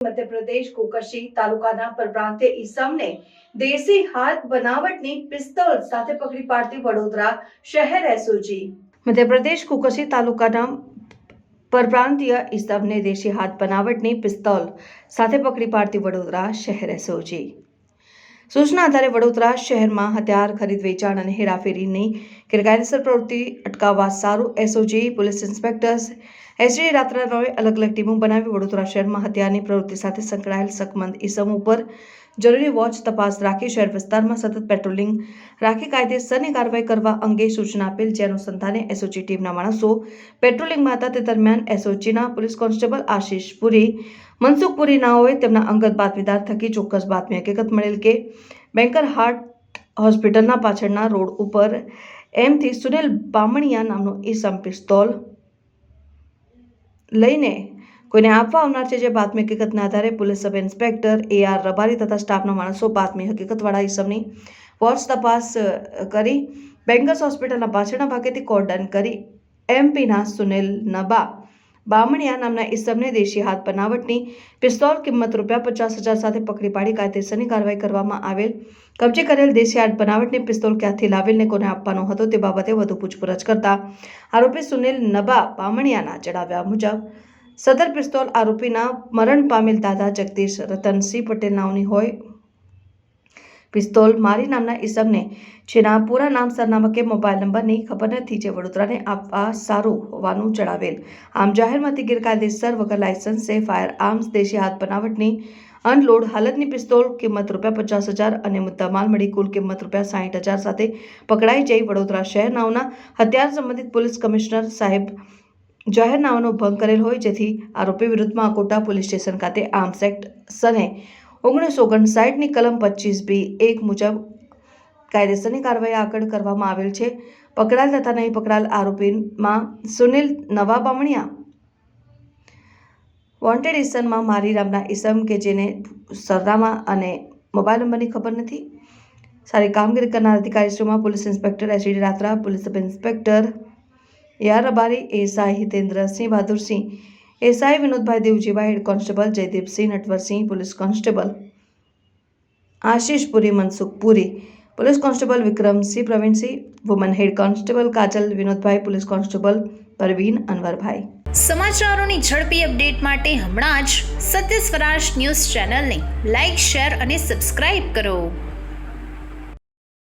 મધ્યપ્રદેશ કુકશી તાલુકાના પરપ્રાંતે ઈસમને દેશી હાથ બનાવટની પિસ્તોલ સાથે પકડી પાડતી વડોદરા શહેર એસઓજી. મધ્યપ્રદેશ કુકશી તાલુકાના પરપ્રાંતીય ઈસમને દેશી હાથ બનાવટની પિસ્તોલ સાથે પકડી પાડતી વડોદરા શહેર એસઓજી. સૂચના આધારે વડોદરા શહેરમાં હથિયાર ખરીદ, વેચાણ અને હેરાફેરીની ગેરકાયદેસર પ્રવૃત્તિ અટકાવવા સારું એસઓજી, પોલીસ ઇન્સ્પેક્ટર્સ એસડી રાત્રારોએ અલગ અલગ ટીમો બનાવી વડોદરા શહેરમાં હત્યાની પ્રવૃત્તિ સાથે સંકળાયેલ સકમંદ ઇસમ ઉપર જરૂરી વોચ તપાસ રાખી શહેર વિસ્તારમાં સતત પેટ્રોલિંગ રાખી કાયદેસરની કાર્યવાહી કરવા અંગે સૂચના આપેલ જે અનુસંધાને એસઓજી ટીમના માણસો પેટ્રોલિંગમાં હતા તે દરમિયાન એસઓજીના પોલીસ કોન્સ્ટેબલ આશીષ પુરી, મનસુખ પુરી નાઓએ તેમના અંગત બાતમીદાર થકી ચોક્કસ બાતમી હકીકત મળેલ કે બેન્કર હાર્ટ હોસ્પિટલના પાછળના રોડ ઉપર એમથી સુનિલ બામણિયા નામનો ઈસમ પિસ્તોલ લઈને કોઈને આપવા આવનાર છે જે બાતમી હકીકતના આધારે police sub inspector A R Rabari તથા સ્ટાફના માણસો બાતમી હકીકતવાળા ઈસમની વોચ તપાસ કરી બેંગર્સ હોસ્પિટલના પાછળના ભાગેથી કોર્ડન કરી એમપીના સુનિલ નબા. બામણિયા નામના ઇસમને દેશી હાથ બનાવટની પિસ્તોલ કિંમત રૂપિયા પચાસ હજાર સાથે પકડી પાડી કાયદેસરની કાર્યવાહી કરવામાં આવેલ. કબજે કરેલ દેશી હાથ બનાવટની પિસ્તોલ ક્યાંથી લાવેલને કોને આપવાનો હતો તે બાબતે વધુ પૂછપરછ કરતા આરોપી સુનિલ નબા બામણિયાના જણાવ્યા મુજબ, સદર પિસ્તોલ આરોપીના મરણ પામેલ દાદા જગદીશ રતનસિંહ પટેલ નામની હોય પિસ્તોલ મારી નામના ઈસમને, જેના પૂરા નામ સરનામા કે મોબાઈલ નંબરની ખબર નથી જે વડોદરાને આપવા સારું હોવાનું જણાવેલ. આમ જાહેરમાંથી ગેરકાયદેસર વગર લાયસન્સે ફાયર આર્મ્સ દેશી હાથ બનાવટની અનલોડ હાલતની પિસ્તોલ કિંમત રૂપિયા પચાસ હજાર અને મુદ્દામાલ મળી કુલ કિંમત રૂપિયા સાહીઠ હજાર સાથે પકડાઈ જઈ વડોદરા શહેરનાઓના હત્યાર સંબંધિત પોલીસ કમિશનર સાહેબ જાહેરનામાનો ભંગ કરેલ હોય, જેથી આરોપી વિરુદ્ધમાં અકોટા પોલીસ સ્ટેશન ખાતે આર્મ્સ એક્ટ સને ઓગણીસો ઓગણસાઠની કલમ પચીસ બી એક મુજબ કાયદેસરની કાર્યવાહી આગળ કરવામાં આવેલ છે. પકડાયેલ તથા નહીં પકડાયેલ આરોપીમાં સુનિલ નવા બમણિયા વોન્ટેડ ઇસનમાં મારી રામના ઇસમ કે જેને સરનામા અને મોબાઈલ નંબરની ખબર નથી. સારી કામગીરી કરનાર અધિકારીશ્રીમાં police inspector HD Ratra, police sub inspector AR Rabari SI Hitendrasinh Bahadursinh SI Vinodbhai Devjibhai head constable Jaydeepsinh Natwarsinh, police constable Ashish Puri, Mansukh Puri, police constable Vikramsinh Pravinsinh, woman head constable Kajal Vinodbhai, police constable Parveen Anwarbhai. સમાચારોની ઝડપી update માટે હમણાં જ Satya Swaraj news ચેનલને like share અને subscribe કરો.